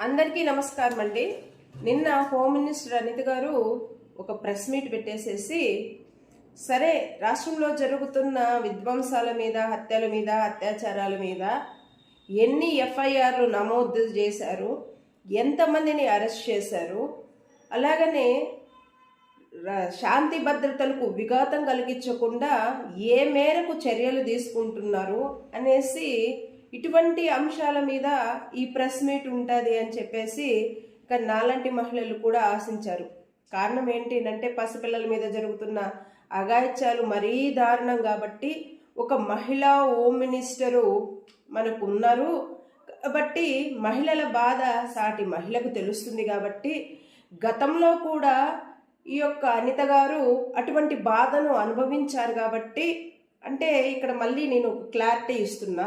అందరికీ నమస్కారం అండి. నిన్న హోమ్ మినిస్టర్ అనిత గారు ఒక ప్రెస్ మీట్ పెట్టేసేసి సరే రాష్ట్రంలో జరుగుతున్న విధ్వంసాల మీద హత్యల మీద అత్యాచారాల మీద ఎన్ని ఎఫ్ఐఆర్లు నమోదు చేశారు ఎంతమందిని అరెస్ట్ చేశారు అలాగనే శాంతి భద్రతలకు విఘాతం కలిగించకుండా ఏ మేరకు చర్యలు తీసుకుంటున్నారు అనేసి ఇటువంటి అంశాల మీద ఈ ప్రెస్ మీట్ ఉంటుంది అని చెప్పేసి ఇక నాలాంటి మహిళలు కూడా ఆశించారు. కారణం ఏంటి అంటే పసిపిల్లల మీద జరుగుతున్న అగాయిత్యాలు మరీ దారుణం కాబట్టి ఒక మహిళా హోమ్ మినిస్టరు మనకు ఉన్నారు. కాబట్టి మహిళల బాధ సాటి మహిళకు తెలుస్తుంది కాబట్టి గతంలో కూడా ఈ యొక్క అనిత గారు అటువంటి బాధను అనుభవించారు కాబట్టి అంటే ఇక్కడ మళ్ళీ నేను ఒక క్లారిటీ ఇస్తున్నా.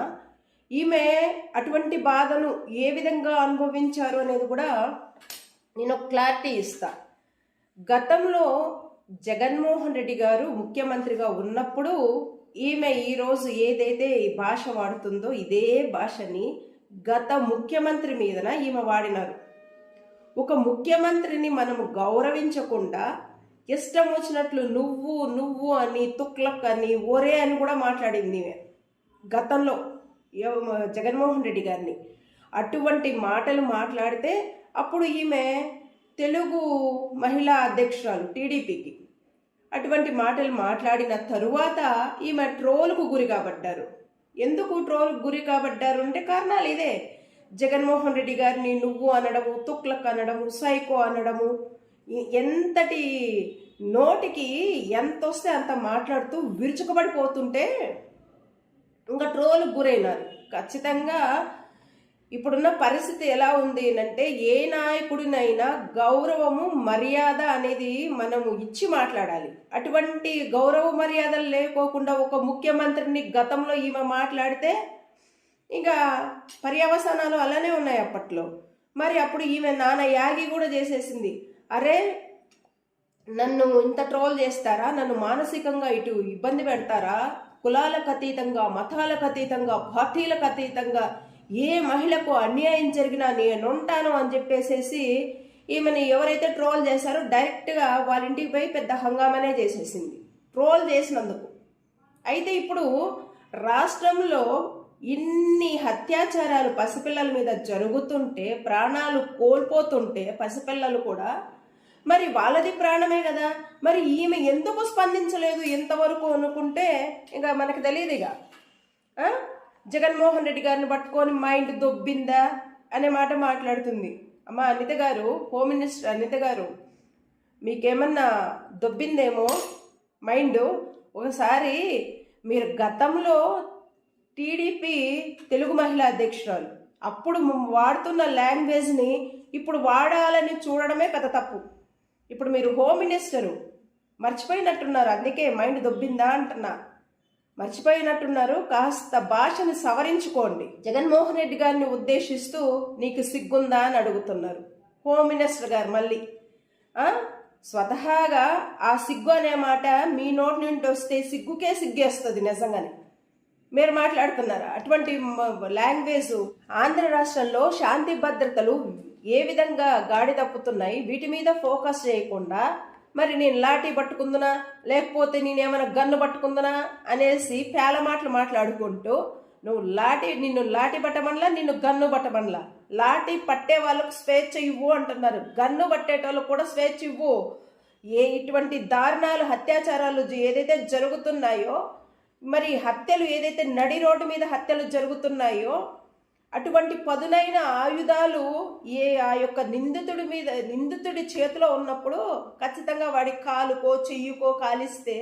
ఈమె అటువంటి బాధను ఏ విధంగా అనుభవించారు అనేది కూడా నేను క్లారిటీ ఇస్తా. గతంలో జగన్మోహన్ రెడ్డి గారు ముఖ్యమంత్రిగా ఉన్నప్పుడు ఈమె ఈరోజు ఏదైతే ఈ భాష వాడుతుందో ఇదే భాషని గత ముఖ్యమంత్రి మీదన ఈమె వాడినారు. ఒక ముఖ్యమంత్రిని మనము గౌరవించకుండా ఇష్టం వచ్చినట్లు నువ్వు నువ్వు అని తుక్లక్ అని ఒరే అని కూడా మాట్లాడింది ఈమె. గతంలో జగన్మోహన్ రెడ్డి గారిని. అటువంటి మాటలు మాట్లాడితే అప్పుడు ఈమె తెలుగు మహిళా అధ్యక్షురాలు టీడీపీకి. అటువంటి మాటలు మాట్లాడిన తరువాత ఈమె ట్రోల్కు గురి కాబడ్డారు. ఎందుకు ట్రోల్కు గురి కాబడ్డారు అంటే కారణాలు ఇదే. జగన్మోహన్ రెడ్డి గారిని నువ్వు అనడము తుక్లక్ అనడము సైకో అనడము ఎంతటి నోటికి ఎంత వస్తే అంత మాట్లాడుతూ విరుచుకబడిపోతుంటే ఇంకా ట్రోల్కి గురైనారు. ఖచ్చితంగా ఇప్పుడున్న పరిస్థితి ఎలా ఉంది అంటే ఏ నాయకుడినైనా గౌరవము మర్యాద అనేది మనము ఇచ్చి మాట్లాడాలి. అటువంటి గౌరవ మర్యాదలు లేకోకుండా ఒక ముఖ్యమంత్రిని గతంలో ఈమె మాట్లాడితే ఇంకా పర్యవసానాలు అలానే ఉన్నాయి అప్పట్లో. మరి అప్పుడు ఈమె నాన్న యాగి కూడా చేసేసింది. అరే నన్ను ఇంత ట్రోల్ చేస్తారా? నన్ను మానసికంగా ఇటు ఇబ్బంది పెడతారా? కులాలకు అతీతంగా మతాలకు అతీతంగా పార్టీలకు అతీతంగా ఏ మహిళకు అన్యాయం జరిగినా నేను ఉంటాను అని చెప్పేసేసి ఈమెని ఎవరైతే ట్రోల్ చేశారో డైరెక్ట్గా వాళ్ళ ఇంటికి పోయి పెద్ద హంగామానే చేసేసింది. ట్రోల్ చేసినందుకు. అయితే ఇప్పుడు రాష్ట్రంలో ఇన్ని అత్యాచారాలు పసిపిల్లల మీద జరుగుతుంటే ప్రాణాలు కోల్పోతుంటే పసిపిల్లలు కూడా మరి వాళ్ళది ప్రాణమే కదా? మరి ఈమె ఎందుకు స్పందించలేదు ఎంతవరకు అనుకుంటే ఇంకా మనకు తెలియదు ఇక. జగన్మోహన్ రెడ్డి గారిని పట్టుకొని మైండ్ దొబ్బిందా అనే మాట మాట్లాడుతుంది. అమ్మ అనిత గారు హోమ్ మినిస్టర్ అనిత గారు మీకేమన్నా దొబ్బిందేమో? మైండ్ ఒకసారి మీరు గతంలో టీడీపీ తెలుగు మహిళా అధ్యక్షురాలు అప్పుడు వాడుతున్న లాంగ్వేజ్ని ఇప్పుడు వాడాలని చూడడమే పెద్ద తప్పు. ఇప్పుడు మీరు హోమ్ మినిస్టరు మర్చిపోయినట్టున్నారు అందుకే మైండ్ దొబ్బిందా అంటున్నా. మర్చిపోయినట్టున్నారు కాస్త భాషను సవరించుకోండి. జగన్మోహన్ రెడ్డి గారిని ఉద్దేశిస్తూ నీకు సిగ్గుందా అని అడుగుతున్నారు. హోమ్ మినిస్టర్ గారు మళ్ళీ స్వతహాగా ఆ సిగ్గు అనే మాట మీ నోటి నుండి వస్తే సిగ్గుకే సిగ్గేస్తుంది నిజంగానే. మీరు మాట్లాడుతున్నారు అటువంటి లాంగ్వేజ్ ఆంధ్ర రాష్ట్రంలో శాంతి భద్రతలు ఏ విధంగా గాడి తప్పుతున్నాయి? వీటి మీద ఫోకస్ చేయకుండా మరి నేను లాఠీ పట్టుకుందునా? లేకపోతే నేనేమైనా గన్ను పట్టుకుందునా? అనేసి పేల మాటలు మాట్లాడుకుంటూ నువ్వు లాఠీ నిన్ను లాఠీ పట్టమనలా నిన్ను గన్ను పట్టమనలా. లాఠీ పట్టే వాళ్ళకు స్వేచ్ఛ ఇవ్వు అంటున్నారు. గన్ను పట్టేటోళ్ళకు కూడా స్వేచ్ఛ ఇవ్వు. ఏ ఇటువంటి దారుణాలు అత్యాచారాలు ఏదైతే జరుగుతున్నాయో మరి హత్యలు ఏదైతే నడి రోడ్డు మీద హత్యలు జరుగుతున్నాయో అటువంటి పదునైన ఆయుధాలు ఏ ఆ యొక్క నిందితుడి మీద నిందితుడి చేతిలో ఉన్నప్పుడు ఖచ్చితంగా వాడి కాలుకో చెయ్యుకో కాలిస్తే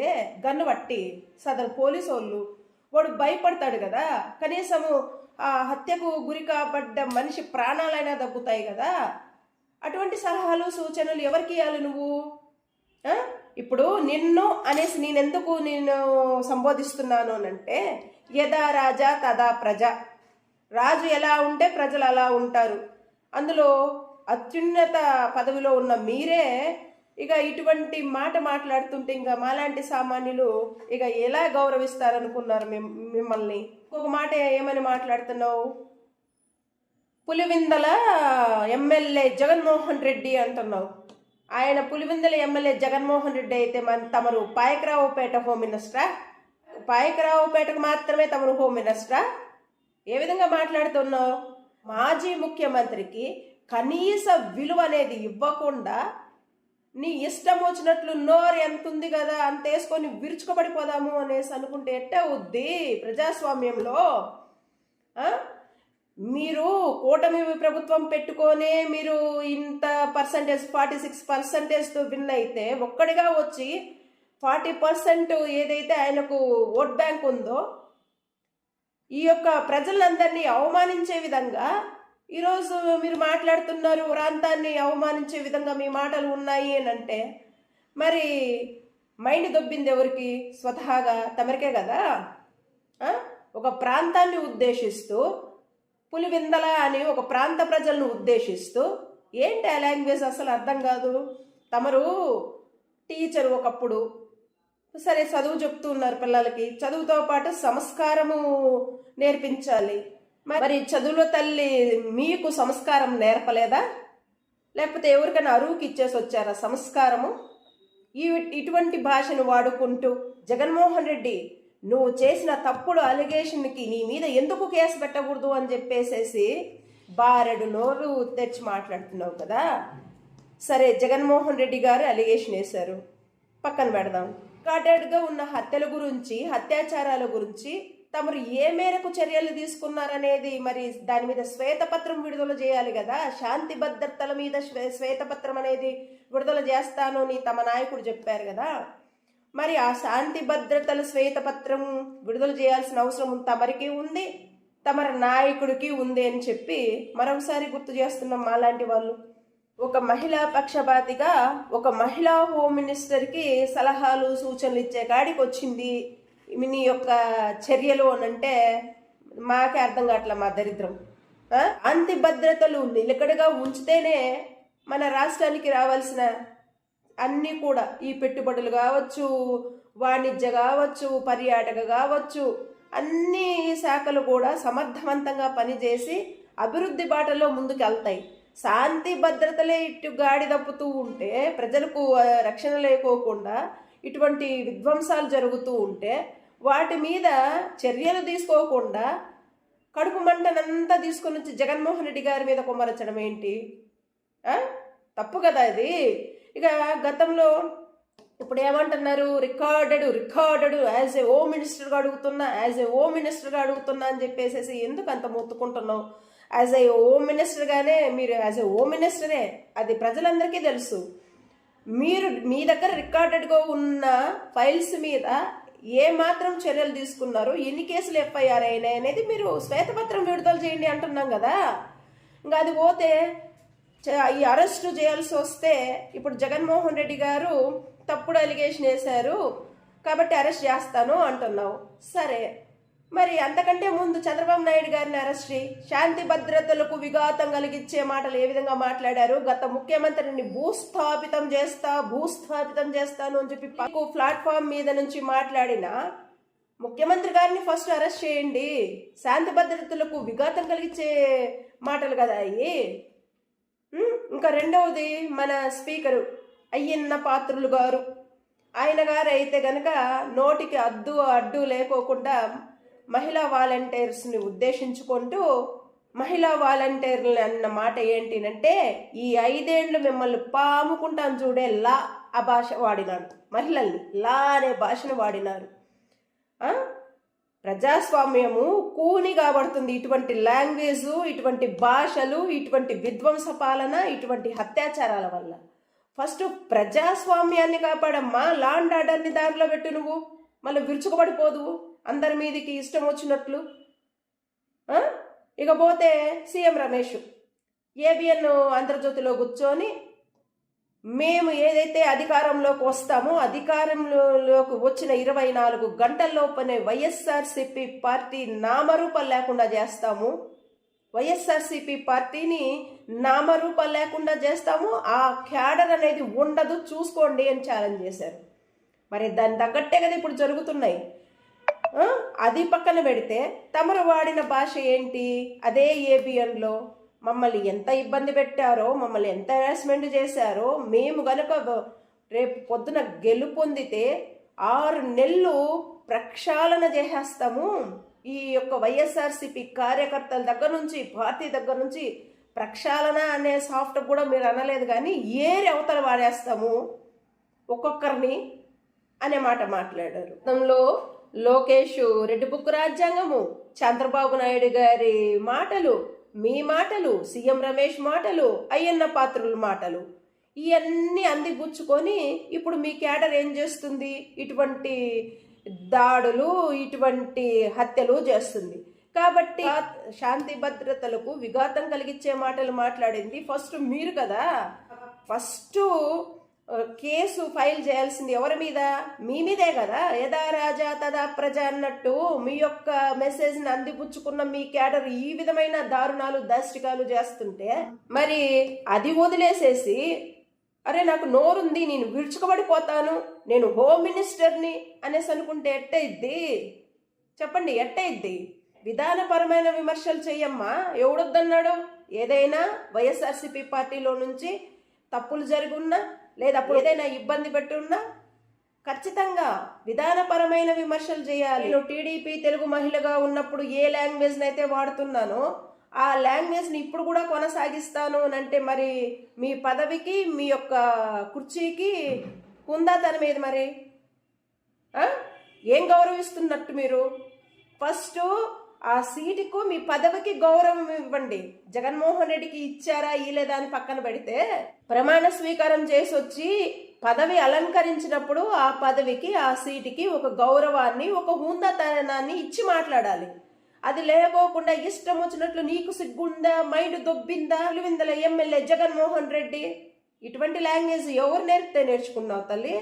గన్ను పట్టి సదరు పోలీసు వాళ్ళు. వాడు భయపడతాడు కదా. కనీసము ఆ హత్యకు గురి కాబడ్డ మనిషి ప్రాణాలైనా దక్కుతాయి కదా. అటువంటి సలహాలు సూచనలు ఎవరికి ఇవ్వాలి నువ్వు? ఇప్పుడు నిన్ను అనేసి నేనెందుకు నేను సంబోధిస్తున్నాను అంటే యదా రాజా తదా ప్రజ. రాజు ఎలా ఉంటే ప్రజలు అలా ఉంటారు. అందులో అత్యున్నత పదవిలో ఉన్న మీరే ఇక ఇటువంటి మాట మాట్లాడుతుంటే ఇంకా మాలాంటి సామాన్యులు ఇక ఎలా గౌరవిస్తారనుకున్నారు మిమ్- మిమ్మల్ని? ఇంకొక మాట ఏమని మాట్లాడుతున్నావు? పులివిందల ఎమ్మెల్యే జగన్మోహన్ రెడ్డి అంటున్నావు. ఆయన పులివిందల ఎమ్మెల్యే జగన్మోహన్ రెడ్డి అయితే మన తమరు పాయకరావుపేట హోమ్ మినిస్టరా? పాయకరావుపేటకు మాత్రమే తమరు హోమ్ మినిస్టరా? ఏ విధంగా మాట్లాడుతున్నావు? మాజీ ముఖ్యమంత్రికి కనీస విలువ అనేది ఇవ్వకుండా నీ ఇష్టం వచ్చినట్లు నోరు ఎంత ఉంది కదా అంత వేసుకొని విరుచుకోబడిపోదాము అనేసి అనుకుంటే ఎట్టే అవుద్ది ప్రజాస్వామ్యంలో? ఆ? మీరు కూటమి ప్రభుత్వం పెట్టుకొనే మీరు ఇంత పర్సంటేజ్ ఫార్టీ సిక్స్ పర్సంటేజ్తో విన్ అయితే ఒక్కడిగా వచ్చి ఫార్టీ పర్సెంట్ ఏదైతే ఆయనకు ఓట్ బ్యాంక్ ఉందో ఈ యొక్క ప్రజలందరినీ అవమానించే విధంగా ఈరోజు మీరు మాట్లాడుతున్నారు ప్రాంతాన్ని అవమానించే విధంగా మీ మాటలు ఉన్నాయి అని అంటే మరి మైండ్ దొబ్బింది ఎవరికి? స్వతహాగా తమరికే కదా? ఒక ప్రాంతాన్ని ఉద్దేశిస్తూ పులివిందల అని ఒక ప్రాంత ప్రజలను ఉద్దేశిస్తూ ఏంటి ఆ లాంగ్వేజ్ అసలు అర్థం కాదు? తమరు టీచర్ ఒకప్పుడు. సరే చదువు చెప్తున్నారు పిల్లలకి. చదువుతో పాటు సంస్కారము నేర్పించాలి. మరి చదువులో తల్లి మీకు సంస్కారం నేర్పలేదా? లేకపోతే ఎవరికైనా అరువుకి ఇచ్చేసి వచ్చారా సంస్కారము? ఈ ఇటువంటి భాషను వాడుకుంటూ జగన్మోహన్ రెడ్డి నువ్వు చేసిన తప్పుడు అలిగేషన్కి నీ మీద ఎందుకు కేసు పెట్టకూడదు అని చెప్పేసేసి బారెడు నోరు తెచ్చి మాట్లాడుతున్నావు కదా? సరే జగన్మోహన్ రెడ్డి గారు అలిగేషన్ వేశారు. పక్కన పెడదాం. రికార్డెడ్గా ఉన్న హత్యల గురించి అత్యాచారాల గురించి తమరు ఏ మేరకు చర్యలు తీసుకున్నారనేది మరి దాని మీద శ్వేతపత్రం విడుదల చేయాలి కదా? శాంతి భద్రతల మీద శ్వే- శ్వేతపత్రం అనేది విడుదల చేస్తాను అని తమ నాయకుడు చెప్పారు కదా? మరి ఆ శాంతి భద్రతల శ్వేతపత్రం విడుదల చేయాల్సిన అవసరం తమరికి ఉంది తమర నాయకుడికి ఉంది అని చెప్పి మరొకసారి గుర్తు చేస్తున్నాం మాలాంటి వాళ్ళు. ఒక మహిళా పక్షపాతిగా ఒక మహిళా హోమ్ మినిస్టర్కి సలహాలు సూచనలు ఇచ్చే కాడికి వచ్చింది. మీ యొక్క చర్యలు అనంటే అంటే మాకే అర్థం కావట్లే మా దరిద్రం. అంతి భద్రతలు నిలకడగా ఉంచితేనే మన రాష్ట్రానికి రావాల్సిన అన్నీ కూడా ఈ పెట్టుబడులు కావచ్చు వాణిజ్య కావచ్చు పర్యాటక కావచ్చు అన్ని శాఖలు కూడా సమర్థవంతంగా పనిచేసి అభివృద్ధి బాటలో ముందుకు వెళ్తాయి శాంతి భద్రతలే ఇటు గాడి తప్పుతూ ఉంటే ప్రజలకు రక్షణ లేకోకుండా ఇటువంటి విధ్వంసాలు జరుగుతూ ఉంటే వాటి మీద చర్యలు తీసుకోకుండా కడుపు మంటనంతా తీసుకొని వచ్చి జగన్మోహన్ రెడ్డి గారి మీద కుమ్మరచడం ఏంటి? తప్పు కదా ఇది. ఇక గతంలో ఇప్పుడు ఏమంటున్నారు? Recorded recorded as a home మినిస్టర్గా అడుగుతున్నా యాజ్ ఏ హోమ్ మినిస్టర్గా అడుగుతున్నా అని చెప్పేసి ఎందుకు అంత మొత్తుకుంటున్నావు? యాజ్ ఏ హోమ్ మినిస్టర్గానే మీరు యాజ్ ఏ హోమ్ మినిస్టరే అది ప్రజలందరికీ తెలుసు. మీరు మీ దగ్గర రికార్డెడ్గా ఉన్న ఫైల్స్ మీద ఏ మాత్రం చర్యలు తీసుకున్నారు? ఎన్ని కేసులు ఎఫ్ఐఆర్ అయినాయి అనేది మీరు శ్వేతపత్రం విడుదల చేయండి అంటున్నాం కదా. ఇంకా అది పోతే ఈ అరెస్ట్ చేయాల్సి వస్తే ఇప్పుడు జగన్మోహన్ రెడ్డి గారు తప్పుడు అలిగేషన్ వేశారు కాబట్టి అరెస్ట్ చేస్తాను అంటున్నావు. సరే. మరి అంతకంటే ముందు చంద్రబాబు నాయుడు గారిని అరెస్ట్ చేయి. శాంతి భద్రతలకు విఘాతం కలిగించే మాటలు ఏ విధంగా మాట్లాడారు? గత ముఖ్యమంత్రిని భూస్థాపితం చేస్తా భూస్థాపితం చేస్తాను అని చెప్పి పక్కు ప్లాట్ఫామ్ మీద నుంచి మాట్లాడిన ముఖ్యమంత్రి గారిని ఫస్ట్ అరెస్ట్ చేయండి. శాంతి భద్రతలకు విఘాతం కలిగించే మాటలు కదా అయ్యి. ఇంకా రెండవది మన స్పీకరు అయ్యన్న పాత్రులు గారు. ఆయన గారు అయితే గనక నోటికి అద్దు అడ్డు లేకోకుండా మహిళా వాలంటీర్స్ని ఉద్దేశించుకుంటూ మహిళా వాలంటీర్లు అన్న మాట ఏంటినంటే ఈ ఐదేండ్లు మిమ్మల్ని పాముకుంటాను చూడే లా ఆ భాష వాడినాడు మహిళల్ని లా అనే భాషను వాడినారు. ప్రజాస్వామ్యము కూని కాబడుతుంది. ఇటువంటి లాంగ్వేజ్ ఇటువంటి భాషలు ఇటువంటి విధ్వంస పాలన ఇటువంటి అత్యాచారాల వల్ల. ఫస్ట్ ప్రజాస్వామ్యాన్ని కాపాడమ్మా. లాండ్ ఆర్డర్ని దారిలో పెట్టు నువ్వు. మళ్ళీ విరుచుకుపడిపోదు. అందరి మీదికి ఇష్టం వచ్చినట్లు. ఇకపోతే సీఎం రమేష్ ఏబిఎన్ ఆంధ్రజ్యోతిలో కూర్చొని మేము ఏదైతే అధికారంలోకి వస్తామో అధికారంలోకి వచ్చిన ఇరవై నాలుగు గంటల్లోపనే వైఎస్ఆర్సిపి పార్టీ నామరూపం లేకుండా చేస్తాము. వైఎస్ఆర్సిపి పార్టీని నామరూపం లేకుండా చేస్తాము. ఆ క్యాడర్ అనేది ఉండదు చూసుకోండి అని ఛాలెంజ్ చేశారు. మరి దాని తగ్గట్టే కదా ఇప్పుడు జరుగుతున్నాయి. అది పక్కన పెడితే తమరు వాడిన భాష ఏంటి? అదే ఏబిఎన్లో మమ్మల్ని ఎంత ఇబ్బంది పెట్టారో మమ్మల్ని ఎంత హెరాస్మెంట్ చేశారో మేము కనుక రేపు పొద్దున గెలుపొందితే ఆరు నెలలు ప్రక్షాళన చేసేస్తాము. ఈ యొక్క వైఎస్ఆర్సిపి కార్యకర్తల దగ్గర నుంచి పార్టీ దగ్గర నుంచి ప్రక్షాళన అనే సాఫ్ట్ కూడా మీరు అనలేదు కానీ ఏరి అవతల వాడేస్తాము. ఒక్కొక్కరిని అనే మాట మాట్లాడారు. గతంలో లోకేష్ రెడ్డి బుక్ రాజ్యాంగము చంద్రబాబు నాయుడు గారి మాటలు మీ మాటలు సీఎం రమేష్ మాటలు అయ్యన్న పాత్రుల మాటలు. ఇవన్నీ అందిపుచ్చుకొని ఇప్పుడు మీ క్యాడర్ ఏం చేస్తుంది? ఇటువంటి దాడులు ఇటువంటి హత్యలు చేస్తుంది. కాబట్టి శాంతి భద్రతలకు విఘాతం కలిగించే మాటలు మాట్లాడింది ఫస్ట్ మీరు కదా. ఫస్ట్ కేసు ఫైల్ చేయాల్సింది ఎవరి మీద? మీ మీదే కదా. యథా రాజా తదా ప్రజ అన్నట్టు మీ యొక్క మెసేజ్ని అందిపుచ్చుకున్న మీ క్యాడర్ ఈ విధమైన దారుణాలు దాష్టికాలు చేస్తుంటే మరి అది వదిలేసేసి అరే నాకు నోరుంది నేను విరుచుకబడిపోతాను నేను హోమ్ మినిస్టర్ని అనేసి అనుకుంటే ఎట్టయిద్ది? చెప్పండి ఎట్టయిద్ది? విధానపరమైన విమర్శలు చెయ్యమ్మా ఎవడొద్దన్నాడు? ఏదైనా వైఎస్ఆర్సీపీ పార్టీలో నుంచి తప్పులు జరుగున్నా లేదా అప్పుడు ఏదైనా ఇబ్బంది పెట్టున్నా ఖచ్చితంగా విధానపరమైన విమర్శలు చేయాలి. నేను టీడీపీ తెలుగు మహిళగా ఉన్నప్పుడు ఏ లాంగ్వేజ్ అయితే వాడుతున్నానో ఆ లాంగ్వేజ్ని ఇప్పుడు కూడా కొనసాగిస్తాను అని అంటే మరి మీ పదవికి మీ యొక్క కుర్చీకి ఉందా తన మీద మరి? ఏం గౌరవిస్తున్నట్టు మీరు? ఫస్ట్ ఆ సీటుకు మీ పదవికి గౌరవం ఇవ్వండి. జగన్మోహన్ రెడ్డికి ఇచ్చారా ఇలేదా అని పక్కన పెడితే ప్రమాణ స్వీకారం చేసి వచ్చి పదవి అలంకరించినప్పుడు ఆ పదవికి ఆ సీటుకి ఒక గౌరవాన్ని ఒక హుందాతనాన్ని ఇచ్చి మాట్లాడాలి. అది లేకోకుండా ఇష్టం వచ్చినట్లు నీకు సిగ్గుందా మైండ్ దొబ్బిందా పులివిందల ఎమ్మెల్యే జగన్మోహన్ రెడ్డి? ఇటువంటి లాంగ్వేజ్ ఎవరు నేర్పితే నేర్చుకున్నావు తల్లి?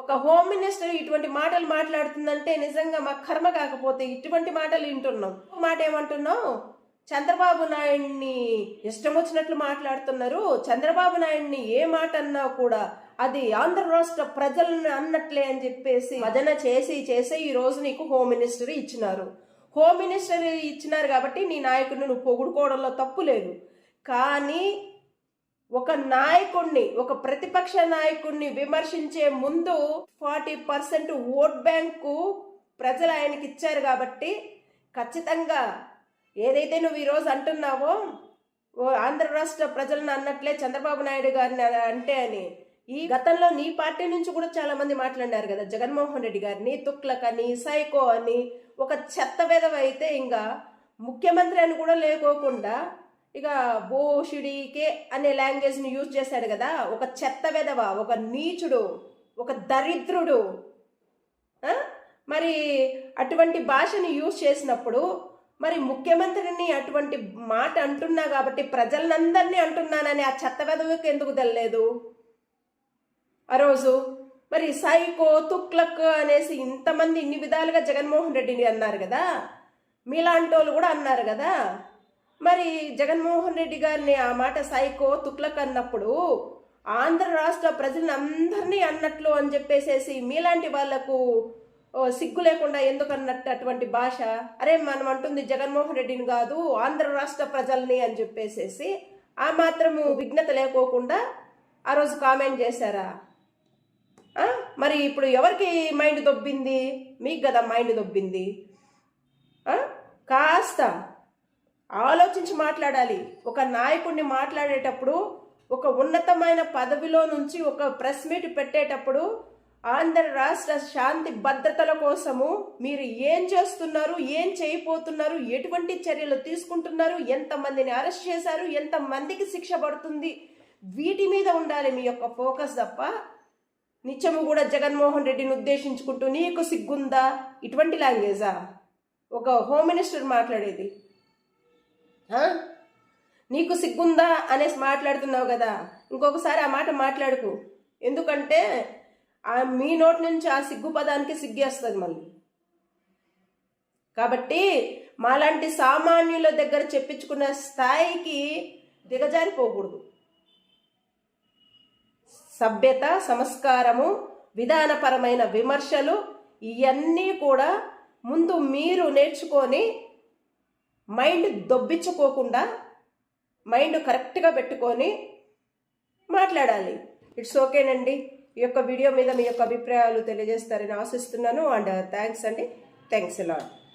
ఒక హోమ్ మినిస్టర్ ఇటువంటి మాటలు మాట్లాడుతుందంటే నిజంగా మా కర్మ కాకపోతే ఇటువంటి మాటలు వింటున్నాం. మాట ఏమంటున్నావు? చంద్రబాబు నాయుడిని ఇష్టం వచ్చినట్లు మాట్లాడుతున్నారు. చంద్రబాబు నాయుడిని ఏ మాట అన్నా కూడా అది ఆంధ్ర రాష్ట్ర ప్రజలను అన్నట్లే అని చెప్పేసి భజన చేసి చేసి ఈ రోజు నీకు హోమ్ మినిస్టర్ ఇచ్చినారు. హోమ్ మినిస్టర్ ఇచ్చినారు కాబట్టి నీ నాయకుడిని నువ్వు పొగుడుకోవడంలో తప్పు లేదు. కానీ ఒక నాయకుణ్ణి ఒక ప్రతిపక్ష నాయకుణ్ణి విమర్శించే ముందు ఫార్టీ పర్సెంట్ ఓట్ బ్యాంకు ప్రజలు ఆయనకి ఇచ్చారు కాబట్టి ఖచ్చితంగా ఏదైతే నువ్వు ఈరోజు అంటున్నావో ఓ ఆంధ్ర రాష్ట్ర ప్రజలను అన్నట్లే చంద్రబాబు నాయుడు గారిని అంటే అని. ఈ గతంలో నీ పార్టీ నుంచి కూడా చాలా మంది మాట్లాడారు కదా జగన్మోహన్ రెడ్డి గారిని తుక్లక్ అని సైకో అని ఒక చెత్త విధవ అయితే ఇంకా ముఖ్యమంత్రి అని కూడా లేకోకుండా ఇక బోషుడికే అనే లాంగ్వేజ్ని యూజ్ చేశాడు కదా ఒక చెత్త వెధవ ఒక నీచుడు ఒక దరిద్రుడు. మరి అటువంటి భాషని యూజ్ చేసినప్పుడు మరి ముఖ్యమంత్రిని అటువంటి మాట అంటున్నా కాబట్టి ప్రజలందరినీ అంటున్నానని ఆ చెత్త వెధవకి ఎందుకు తెలియలేదు? ఆ రోజు మరి సైకో తుక్లక్ అనేసి ఇంతమంది ఇన్ని విధాలుగా జగన్మోహన్ రెడ్డిని అన్నారు కదా మీలాంటి వాళ్ళు కూడా అన్నారు కదా. మరి జగన్మోహన్ రెడ్డి గారిని ఆ మాట సైకో తుక్లక్ అన్నప్పుడు ఆంధ్ర రాష్ట్ర ప్రజలను అందరినీ అన్నట్లు అని చెప్పేసేసి మీలాంటి వాళ్ళకు ఓ, సిగ్గు లేకుండా ఎందుకు అన్నట్టు అటువంటి భాష? అరే మనం అంటుంది జగన్మోహన్ రెడ్డిని కాదు ఆంధ్ర రాష్ట్ర ప్రజల్ని అని చెప్పేసేసి ఆ మాత్రము విఘ్నత లేకోకుండా ఆ రోజు కామెంట్ చేశారా? మరి ఇప్పుడు ఎవరికి మైండ్ దొబ్బింది? మీకు కదా మైండ్ దొబ్బింది. కాస్త ఆలోచించి మాట్లాడాలి. ఒక నాయకుడిని మాట్లాడేటప్పుడు ఒక ఉన్నతమైన పదవిలో నుంచి ఒక ప్రెస్ మీట్ పెట్టేటప్పుడు ఆంధ్ర రాష్ట్ర శాంతి భద్రతల కోసము మీరు ఏం చేస్తున్నారు ఏం చేయబోతున్నారు ఎటువంటి చర్యలు తీసుకుంటున్నారు ఎంతమందిని అరెస్ట్ చేశారు ఎంతమందికి శిక్ష పడుతుంది వీటి మీద ఉండాలి మీ యొక్క ఫోకస్ తప్ప. నిత్యము కూడా జగన్మోహన్ రెడ్డిని ఉద్దేశించుకుంటూ నీకు సిగ్గుందా? ఇటువంటి లాంగ్వేజా? ఒక హోమ్ మినిస్టర్ మాట్లాడేది. నీకు సిగ్గుందా అనేసి మాట్లాడుతున్నావు కదా. ఇంకొకసారి ఆ మాట మాట్లాడుకు. ఎందుకంటే ఆ మీ నోటి నుంచి ఆ సిగ్గు పదానికి సిగ్గేస్తుంది మళ్ళీ. కాబట్టి మాలాంటి సామాన్యుల దగ్గర చెప్పించుకున్న స్థాయికి దిగజారిపోకూడదు. సభ్యత సంస్కారము విధానపరమైన విమర్శలు ఇవన్నీ కూడా ముందు మీరు నేర్చుకొని మైండ్ దొబ్బించుకోకుండా మైండ్ కరెక్ట్గా పెట్టుకొని మాట్లాడాలి. ఇట్స్ ఓకేనండి ఈ యొక్క వీడియో మీద మీ యొక్క అభిప్రాయాలు తెలియజేస్తారని ఆశిస్తున్నాను. అండ్ థ్యాంక్స్ అండి. థ్యాంక్స్ ఎలా